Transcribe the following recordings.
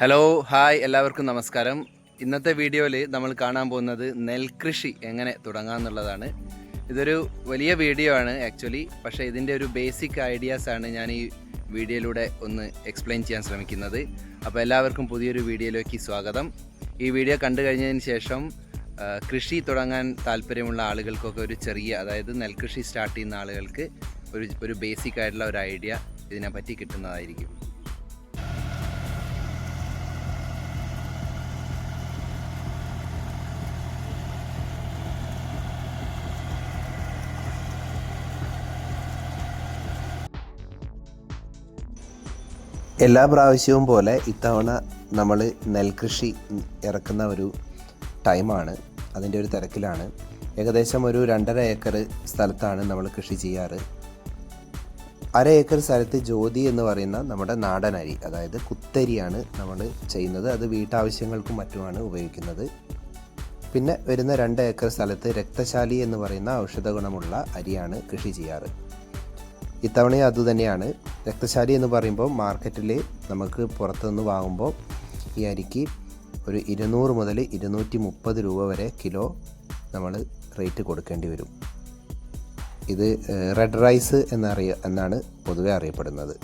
Hello hi എല്ലാവർക്കും നമസ്കാരം. ഇന്നത്തെ വീഡിയോയിൽ നമ്മൾ കാണാൻ പോകുന്നത് നെൽകൃഷി എങ്ങനെ തുടങ്ങാമെന്നുള്ളതാണ് ഇതൊരു വലിയ വീഡിയോ ആണ് ആക്ച്വലി പക്ഷേ ഇതിന്റെ ഒരു ബേസിക് ഐഡിയാസ് ആണ് ഞാൻ ഈ വീഡിയോയിലൂടെ ഒന്ന് എക്സ്പ്ലെയിൻ ചെയ്യാൻ ശ്രമിക്കുന്നത്. അപ്പോൾ എല്ലാവർക്കും പുതിയൊരു വീഡിയോയിലേക്ക് സ്വാഗതം. ഈ വീഡിയോ കണ്ടു കഴിഞ്ഞതിന് ശേഷം കൃഷി തുടങ്ങാൻ താല്പര്യമുള്ള ആളുകൾക്കൊക്കെ ഒരു ചെറിയ അതായത് നെൽകൃഷി സ്റ്റാർട്ട് ചെയ്യുന്ന ആളുകൾക്ക് ഒരു ഒരു ബേസിക് ആയിട്ടുള്ള ഒരു ഐഡിയ ഇതിനെപ്പറ്റി കിട്ടുന്നതായിരിക്കും. എല്ലാ പ്രാവശ്യവും പോലെ ഇത്തവണ നമ്മൾ നെൽകൃഷി ഇറക്കുന്ന ഒരു ടൈമാണ്. അതിന്റെ ഒരു തിരക്കിലാണ്. ഏകദേശം ഒരു രണ്ടര ഏക്കർ സ്ഥലത്താണ് നമ്മൾ കൃഷി ചെയ്യാറ്. അര ഏക്കർ സ്ഥലത്ത് ജ്യോതി എന്ന് പറയുന്ന നമ്മുടെ നാടൻ അരി അതായത് കുത്തരിയാണ് നമ്മൾ ചെയ്യുന്നത്. അത് വീട്ടാവശ്യങ്ങൾക്കും മറ്റുമാണ് ഉപയോഗിക്കുന്നത്. പിന്നെ വരുന്ന രണ്ട് ഏക്കർ സ്ഥലത്ത് രക്തശാലി എന്ന് പറയുന്ന ഔഷധ ഗുണമുള്ള അരിയാണ് കൃഷി ചെയ്യാറ്. ഇത്തവണയും അതുതന്നെയാണ് രക്തശാലി എന്ന് പറയുമ്പോൾ മാർക്കറ്റിൽ നമുക്ക് പുറത്തുനിന്ന് വാങ്ങുമ്പോൾ ഈ അരിക്ക് ഒരു ഇരുന്നൂറ് മുതൽ ഇരുന്നൂറ്റി മുപ്പത് രൂപ വരെ കിലോ നമ്മൾ റേറ്റ് കൊടുക്കേണ്ടി വരും. ഇത് റെഡ് റൈസ് എന്നറിയ എന്നാണ് പൊതുവെ അറിയപ്പെടുന്നത്.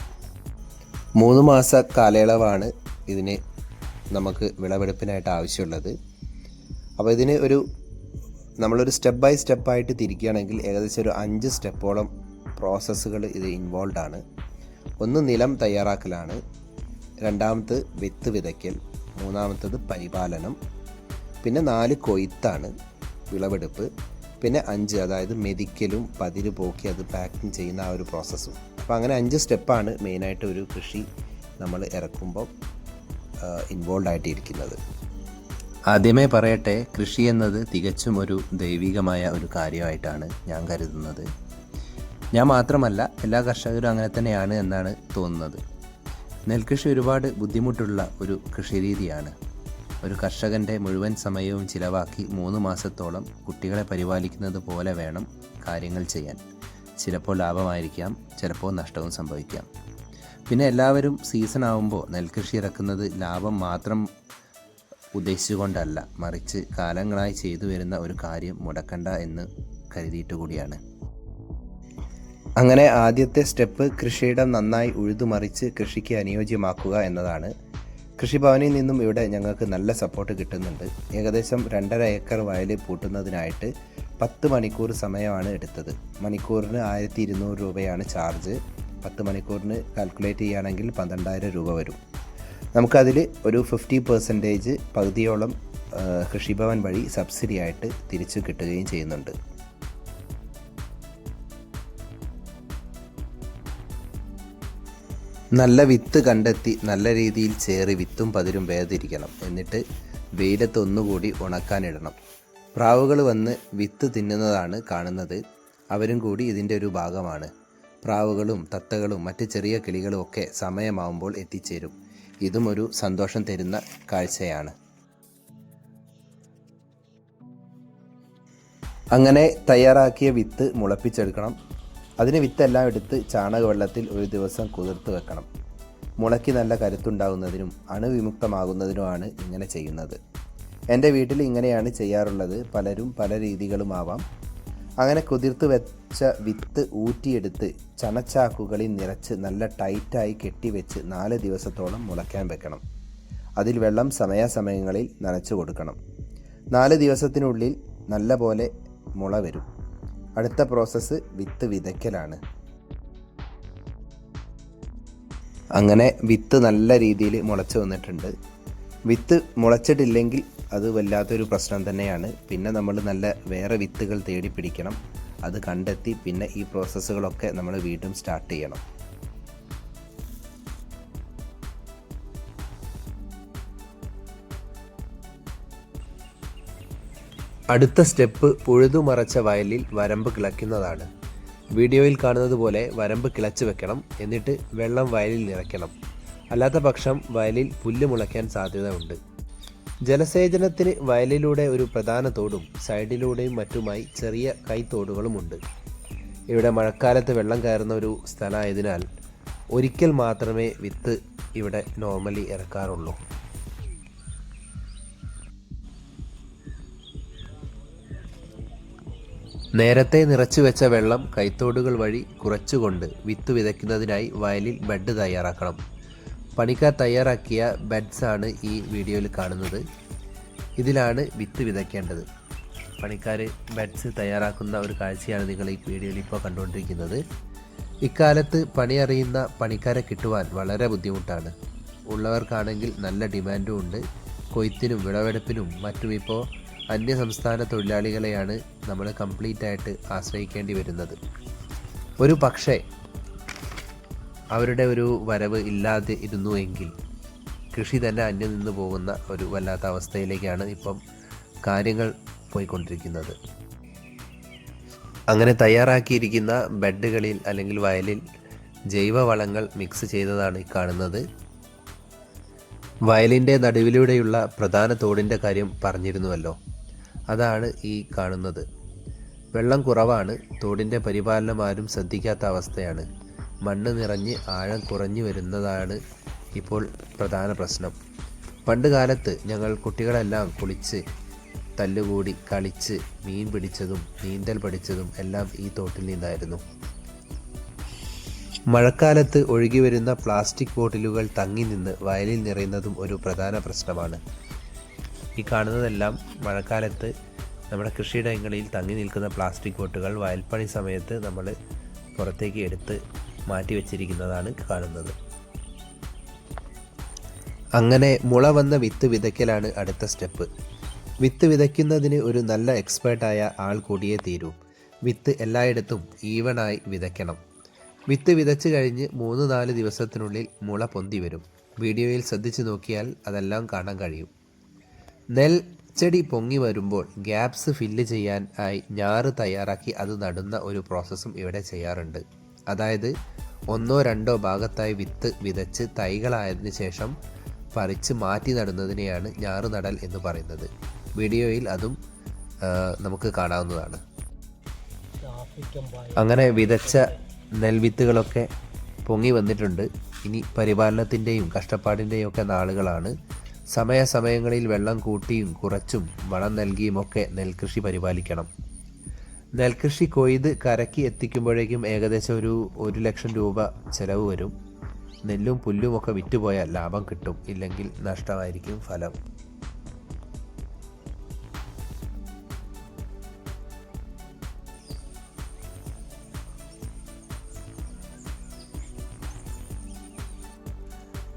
മൂന്ന് മാസ കാലയളവാണ് ഇതിന് നമുക്ക് വിളവെടുപ്പിനായിട്ട് ആവശ്യമുള്ളത്. അപ്പോൾ ഇതിന് ഒരു നമ്മളൊരു സ്റ്റെപ്പ് ബൈ സ്റ്റെപ്പായിട്ട് തിരിക്കുകയാണെങ്കിൽ ഏകദേശം ഒരു അഞ്ച് സ്റ്റെപ്പോളം പ്രോസസ്സുകൾ ഇത് ഇൻവോൾവ് ആണ് ഒന്ന് നിലം തയ്യാറാക്കലാണ്. രണ്ടാമത് വിത്ത് വിതയ്ക്കൽ. മൂന്നാമത്തത് പരിപാലനം. പിന്നെ നാല് കൊയ്ത്താണ് വിളവെടുപ്പ്. പിന്നെ അഞ്ച് അതായത് മെതിക്കലും പതിര് പോക്കി അത് പാക്കിങ് ചെയ്യുന്ന ആ ഒരു പ്രോസസ്സും. അപ്പോൾ അങ്ങനെ അഞ്ച് സ്റ്റെപ്പാണ് മെയിനായിട്ട് ഒരു കൃഷി നമ്മൾ ഇറക്കുമ്പോൾ ഇൻവോൾവ് ആയിട്ടിരിക്കുന്നത് ആദ്യമേ പറയട്ടെ കൃഷി എന്നത് തികച്ചും ഒരു ദൈവികമായ ഒരു കാര്യമായിട്ടാണ് ഞാൻ കരുതുന്നത്. ഞാൻ മാത്രമല്ല എല്ലാ കർഷകരും അങ്ങനെ തന്നെയാണ് എന്നാണ് തോന്നുന്നത്. നെൽകൃഷി ഒരുപാട് ബുദ്ധിമുട്ടുള്ള ഒരു കൃഷിരീതിയാണ്. ഒരു കർഷകന്റെ മുഴുവൻ സമയവും ചിലവാക്കി മൂന്ന് മാസത്തോളം കുട്ടികളെ പരിപാലിക്കുന്നത് പോലെ വേണം കാര്യങ്ങൾ ചെയ്യാൻ. ചിലപ്പോൾ ലാഭമായിരിക്കാം ചിലപ്പോൾ നഷ്ടവും സംഭവിക്കാം. പിന്നെ എല്ലാവരും സീസൺ ആവുമ്പോൾ നെൽകൃഷി ഇറക്കുന്നത് ലാഭം മാത്രം ഉദ്ദേശിച്ചുകൊണ്ടല്ല മറിച്ച് കാലങ്ങളായി ചെയ്തു വരുന്ന ഒരു കാര്യം മുടക്കണ്ട എന്ന് കരുതിയിട്ട് കൂടിയാണ്. അങ്ങനെ ആദ്യത്തെ സ്റ്റെപ്പ് കൃഷിയിടം നന്നായി ഉഴുതുമറിച്ച് കൃഷിക്ക് അനുയോജ്യമാക്കുക എന്നതാണ്. കൃഷിഭവനിൽ നിന്നും ഇവിടെ ഞങ്ങൾക്ക് നല്ല സപ്പോർട്ട് കിട്ടുന്നുണ്ട്. ഏകദേശം രണ്ടര ഏക്കർ വയൽ പൂട്ടുന്നതിനായിട്ട് പത്ത് മണിക്കൂർ സമയമാണ് എടുത്തത്. മണിക്കൂറിന് ആയിരത്തി ഇരുന്നൂറ് രൂപയാണ് ചാർജ്. പത്ത് മണിക്കൂറിന് കാൽക്കുലേറ്റ് ചെയ്യുകയാണെങ്കിൽ പന്ത്രണ്ടായിരം രൂപ വരും. നമുക്കതിൽ ഒരു ഫിഫ്റ്റി പെർസെന്റേജ് പകുതിയോളം കൃഷിഭവൻ വഴി സബ്സിഡി ആയിട്ട് തിരിച്ചു കിട്ടുകയും ചെയ്യുന്നുണ്ട്. നല്ല വിത്ത് കണ്ടെത്തി നല്ല രീതിയിൽ ചേറി വിത്തും പതിരും വേർതിരിക്കണം. എന്നിട്ട് വെയിലത്ത് ഒന്നുകൂടി ഉണക്കാനിടണം. പ്രാവുകൾ വന്ന് വിത്ത് തിന്നുന്നതാണ് കാണുന്നത്. അവരും കൂടി ഇതിന്റെ ഒരു ഭാഗമാണ്. പ്രാവുകളും തത്തകളും മറ്റ് ചെറിയ കിളികളും ഒക്കെ സമയമാവുമ്പോൾ എത്തിച്ചേരും. ഇതും ഒരു സന്തോഷം തരുന്ന കാഴ്ചയാണ്. അങ്ങനെ തയ്യാറാക്കിയ വിത്ത് മുളപ്പിച്ചെടുക്കണം. അതിന് വിത്തെല്ലാം എടുത്ത് ചാണകവെള്ളത്തിൽ ഒരു ദിവസം കുതിർത്ത് വെക്കണം. മുളയ്ക്ക് നല്ല കരുത്തുണ്ടാകുന്നതിനും അണുവിമുക്തമാകുന്നതിനുമാണ് ഇങ്ങനെ ചെയ്യുന്നത്. എന്റെ വീട്ടിൽ ഇങ്ങനെയാണ് ചെയ്യാറുള്ളത്. പലരും പല രീതികളുമാവാം. അങ്ങനെ കുതിർത്ത് വെച്ച വിത്ത് ഊറ്റിയെടുത്ത് ചണച്ചാക്കുകളിൽ നിറച്ച് നല്ല ടൈറ്റായി കെട്ടിവെച്ച് നാല് ദിവസത്തോളം മുളയ്ക്കാൻ വെക്കണം. അതിൽ വെള്ളം സമയാസമയങ്ങളിൽ നനച്ചു കൊടുക്കണം. നാല് ദിവസത്തിനുള്ളിൽ നല്ല പോലെ മുള വരും. അടുത്ത പ്രോസസ്സ് വിത്ത് വിതയ്ക്കലാണ്. അങ്ങനെ വിത്ത് നല്ല രീതിയിൽ മുളച്ച് വന്നിട്ടുണ്ട്. വിത്ത് മുളച്ചിട്ടില്ലെങ്കിൽ അത് വല്ലാത്തൊരു പ്രശ്നം തന്നെയാണ്. പിന്നെ നമ്മൾ നല്ല വേറെ വിത്തുകൾ തേടി പിടിക്കണം. അത് കണ്ടെത്തി പിന്നെ ഈ പ്രോസസ്സുകളൊക്കെ നമ്മൾ വീണ്ടും സ്റ്റാർട്ട് ചെയ്യണം. അടുത്ത സ്റ്റെപ്പ് പുഴുതുമറച്ച വയലിൽ വരമ്പ് കിളയ്ക്കുന്നതാണ്. വീഡിയോയിൽ കാണുന്നത് പോലെ വരമ്പ് കിളച്ച് വെക്കണം എന്നിട്ട് വെള്ളം വയലിൽ നിറയ്ക്കണം. അല്ലാത്ത പക്ഷം വയലിൽ പുല്ല് മുളയ്ക്കാൻ സാധ്യതയുണ്ട്. ജലസേചനത്തിന് വയലിലൂടെ ഒരു പ്രധാന തോടും സൈഡിലൂടെയും മറ്റുമായി ചെറിയ കൈത്തോടുകളുമുണ്ട്. ഇവിടെ മഴക്കാലത്ത് വെള്ളം കയറുന്ന ഒരു സ്ഥലമായതിനാൽ ഒരിക്കൽ മാത്രമേ വിത്ത് ഇവിടെ നോർമലി ഇറക്കാറുള്ളൂ. നേരത്തെ നിറച്ചു വെച്ച വെള്ളം കൈത്തോടുകൾ വഴി കുറച്ചുകൊണ്ട് വിത്ത് വിതയ്ക്കുന്നതിനായി വയലിൽ ബെഡ് തയ്യാറാക്കണം. പണിക്കാർ തയ്യാറാക്കിയ ബെഡ്സ് ആണ് ഈ വീഡിയോയിൽ കാണുന്നത്. ഇതിലാണ് വിത്ത് വിതയ്ക്കേണ്ടത്. പണിക്കാർ ബെഡ്സ് തയ്യാറാക്കുന്ന ഒരു കാഴ്ചയാണ് നിങ്ങൾ ഈ വീഡിയോയിൽ ഇപ്പോൾ കണ്ടുകൊണ്ടിരിക്കുന്നത്. ഇക്കാലത്ത് പണി അറിയുന്ന പണിക്കാരെ കിട്ടുവാൻ വളരെ ബുദ്ധിമുട്ടാണ്. ഉള്ളവർക്കാണെങ്കിൽ നല്ല ഡിമാൻഡും ഉണ്ട്. കൊയ്ത്തിനും വിളവെടുപ്പിനും മറ്റും ഇപ്പോൾ അന്യ സംസ്ഥാന തൊഴിലാളികളെയാണ് നമ്മൾ കംപ്ലീറ്റ് ആയിട്ട് ആശ്രയിക്കേണ്ടി വരുന്നത്. ഒരു പക്ഷേ അവരുടെ ഒരു വരവ് ഇല്ലാതെ ഇരുന്നു എങ്കിൽ കൃഷി തന്നെ അന്യം നിന്ന് പോകുന്ന ഒരു വല്ലാത്ത അവസ്ഥയിലേക്കാണ് ഇപ്പം കാര്യങ്ങൾ പോയിക്കൊണ്ടിരിക്കുന്നത്. അങ്ങനെ തയ്യാറാക്കിയിരിക്കുന്ന ബെഡുകളിൽ അല്ലെങ്കിൽ വയലിൽ ജൈവവളങ്ങൾ മിക്സ് ചെയ്തതാണ് ഈ കാണുന്നത്. വയലിന്റെ നടുവിലൂടെയുള്ള പ്രധാന തോടിന്റെ കാര്യം പറഞ്ഞിരുന്നുവല്ലോ. അതാണ് ഈ കാണുന്നത്. വെള്ളം കുറവാണ്. തോടിന്റെ പരിപാലനം ആരും ശ്രദ്ധിക്കാത്ത അവസ്ഥയാണ്. മണ്ണ് നിറഞ്ഞ് ആഴം കുറഞ്ഞു വരുന്നതാണ് ഇപ്പോൾ പ്രധാന പ്രശ്നം. പണ്ട് കാലത്ത് ഞങ്ങൾ കുട്ടികളെല്ലാം കുളിച്ച് തല്ലുകൂടി കളിച്ച് മീൻ പിടിച്ചതും നീന്തൽ പഠിച്ചതും എല്ലാം ഈ തോട്ടിൽ നിന്നായിരുന്നു. മഴക്കാലത്ത് ഒഴുകി വരുന്ന പ്ലാസ്റ്റിക് ബോട്ടിലുകൾ തങ്ങി നിന്ന് വയലിൽ നിറയുന്നതും ഒരു പ്രധാന പ്രശ്നമാണ്. ഈ കാണുന്നതെല്ലാം മഴക്കാലത്ത് നമ്മുടെ കൃഷിയിടങ്ങളിൽ തങ്ങി നിൽക്കുന്ന പ്ലാസ്റ്റിക് ബോട്ടുകൾ വയൽപ്പണി സമയത്ത് നമ്മൾ പുറത്തേക്ക് എടുത്ത് മാറ്റി വച്ചിരിക്കുന്നതാണ് കാണുന്നത്. അങ്ങനെ മുള വന്ന വിത്ത് വിതയ്ക്കലാണ് അടുത്ത സ്റ്റെപ്പ്. വിത്ത് വിതയ്ക്കുന്നതിന് ഒരു നല്ല എക്സ്പേർട്ടായ ആൾ കൂടിയേ തീരൂ. വിത്ത് എല്ലായിടത്തും ഈവണായി വിതയ്ക്കണം. വിത്ത് വിതച്ച് കഴിഞ്ഞ് മൂന്ന് നാല് ദിവസത്തിനുള്ളിൽ മുള പൊന്തി വരും. വീഡിയോയിൽ ശ്രദ്ധിച്ചു നോക്കിയാൽ അതെല്ലാം കാണാൻ കഴിയും. നെൽ ചെടി പൊങ്ങി വരുമ്പോൾ ഗ്യാപ്സ് ഫില്ല് ചെയ്യാൻ ആയി ഞാറ് തയ്യാറാക്കി അത് നടുന്ന ഒരു പ്രോസസ്സും ഇവിടെ ചെയ്യാറുണ്ട്. അതായത് ഒന്നോ രണ്ടോ ഭാഗത്തായി വിത്ത് വിതച്ച് തൈകളായതിനു ശേഷം പറിച്ച് മാറ്റി നടുന്നതിനെയാണ് ഞാറ് നടൽ എന്ന് പറയുന്നത്. വീഡിയോയിൽ അതും നമുക്ക് കാണാവുന്നതാണ്. അങ്ങനെ വിതച്ച നെൽവിത്തുകളൊക്കെ പൊങ്ങി വന്നിട്ടുണ്ട്. ഇനി പരിപാലനത്തിന്റെയും കഷ്ടപ്പാടിന്റെയും ഒക്കെ നാളുകളാണ് സമയാസമയങ്ങളിൽ വെള്ളം കൂട്ടിയും കുറച്ചും വളം നൽകിയുമൊക്കെ നെൽകൃഷി പരിപാലിക്കണം. നെൽകൃഷി കൊയ്ത് കരക്കി എത്തിക്കുമ്പോഴേക്കും ഏകദേശം ഒരു ഒരു ലക്ഷം രൂപ ചിലവ് വരും. നെല്ലും പുല്ലും ഒക്കെ വിറ്റുപോയാൽ ലാഭം കിട്ടും. ഇല്ലെങ്കിൽ നഷ്ടമായിരിക്കും ഫലം.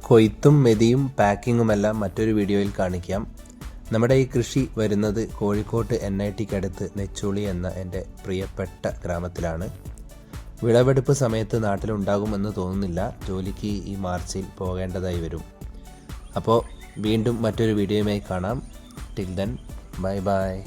കൊയ്ത്തും മെതിയും പാക്കിങ്ങുമെല്ലാം മറ്റൊരു വീഡിയോയിൽ കാണിക്കാം. നമ്മുടെ ഈ കൃഷി വരുന്നത് കോഴിക്കോട്ട് എൻ ഐ ടിക്കടുത്ത് നെച്ചോളി എന്ന എന്റെ പ്രിയപ്പെട്ട ഗ്രാമത്തിലാണ്. വിളവെടുപ്പ് സമയത്ത് നാട്ടിലുണ്ടാകുമെന്ന് തോന്നുന്നില്ല. ജോലിക്ക് ഈ മാർച്ചിൽ പോകേണ്ടതായി വരും. അപ്പോൾ വീണ്ടും മറ്റൊരു വീഡിയോയുമായി കാണാം. Till then bye bye.